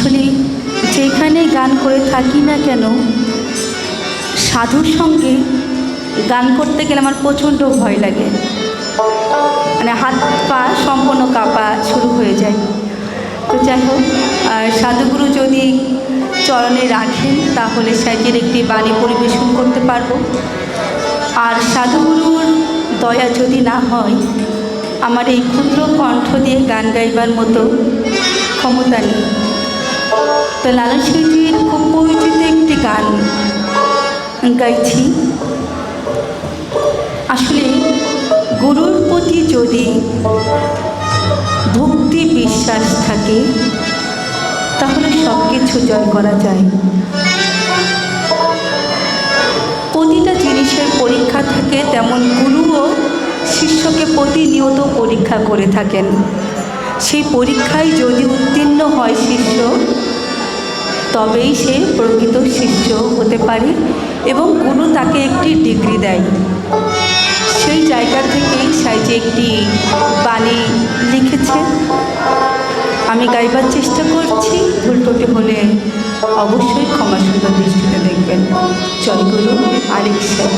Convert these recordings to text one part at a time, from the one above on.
আসলে যেখানে গান করে থাকি না কেন, সাধুর সঙ্গে গান করতে গেলে আমার প্রচণ্ড ভয় লাগে। মানে হাত পা সম্পূর্ণ কাঁপা শুরু হয়ে যায়। তো যাই হোক সাধুগুরু যদি চরণে রাখেন, তাহলে সাইজের একটি বাণী পরিবেশন করতে পারব। আর সাধুগুরুর দয়া যদি না হয়, আমার এই ক্ষুদ্র কণ্ঠ দিয়ে গান গাইবার মতো ক্ষমতা নেই। তো লালন সিংজির খুব পরিচিত একটি গান গাইছি। আসলে গুরুর প্রতি যদি ভক্তি বিশ্বাস থাকে, তাহলে সব কিছু জয় করা যায়। প্রতিটা জিনিসের পরীক্ষা থাকে, তেমন গুরুও শিষ্যকে প্রতিনিয়ত পরীক্ষা করে থাকেন। সেই পরীক্ষায় যদি উত্তীর্ণ হয় শিষ্য তবেই সে প্রকৃত শিষ্য হতে পারে এবং গুরু তাকে একটি ডিগ্রি দেয়। সেই জায়গা থেকেই সাইজে একটি বাণী লিখেছে। আমি গাইবার চেষ্টা করছি, ভুল ত্রুটি হলে অবশ্যই ক্ষমা সুন্দর দৃষ্টিতে দেখবেন। জয়গুরু আরেক স্যার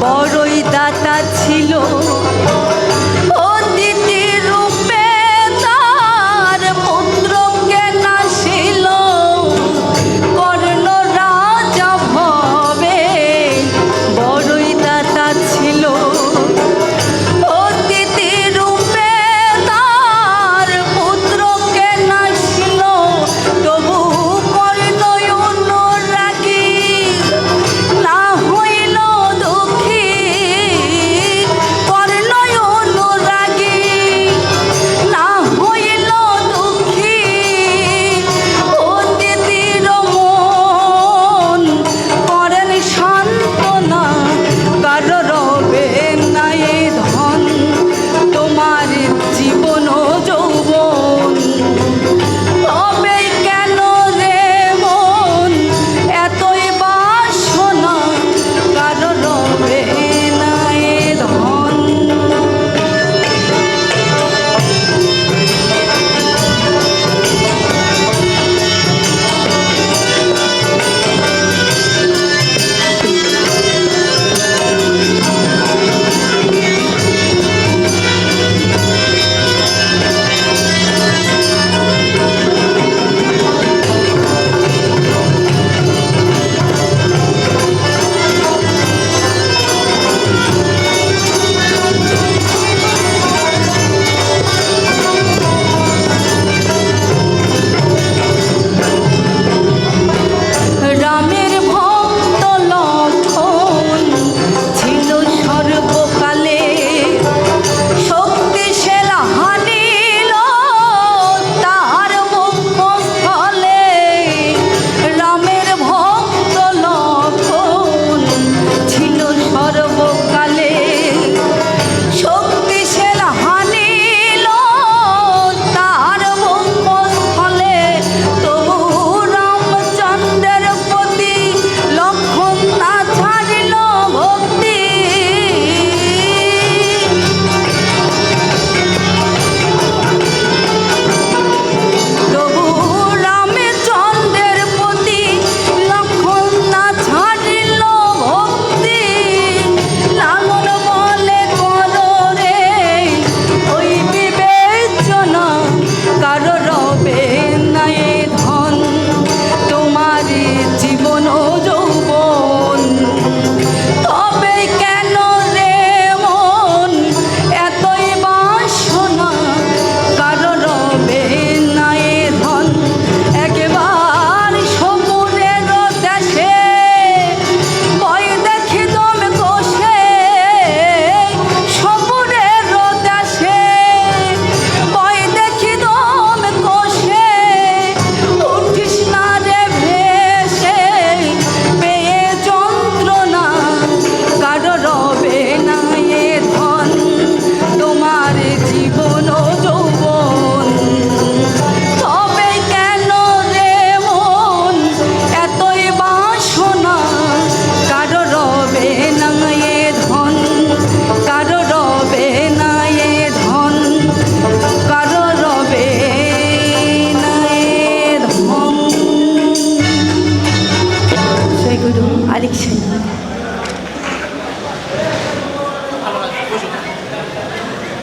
বড়ই দাতা ছিল।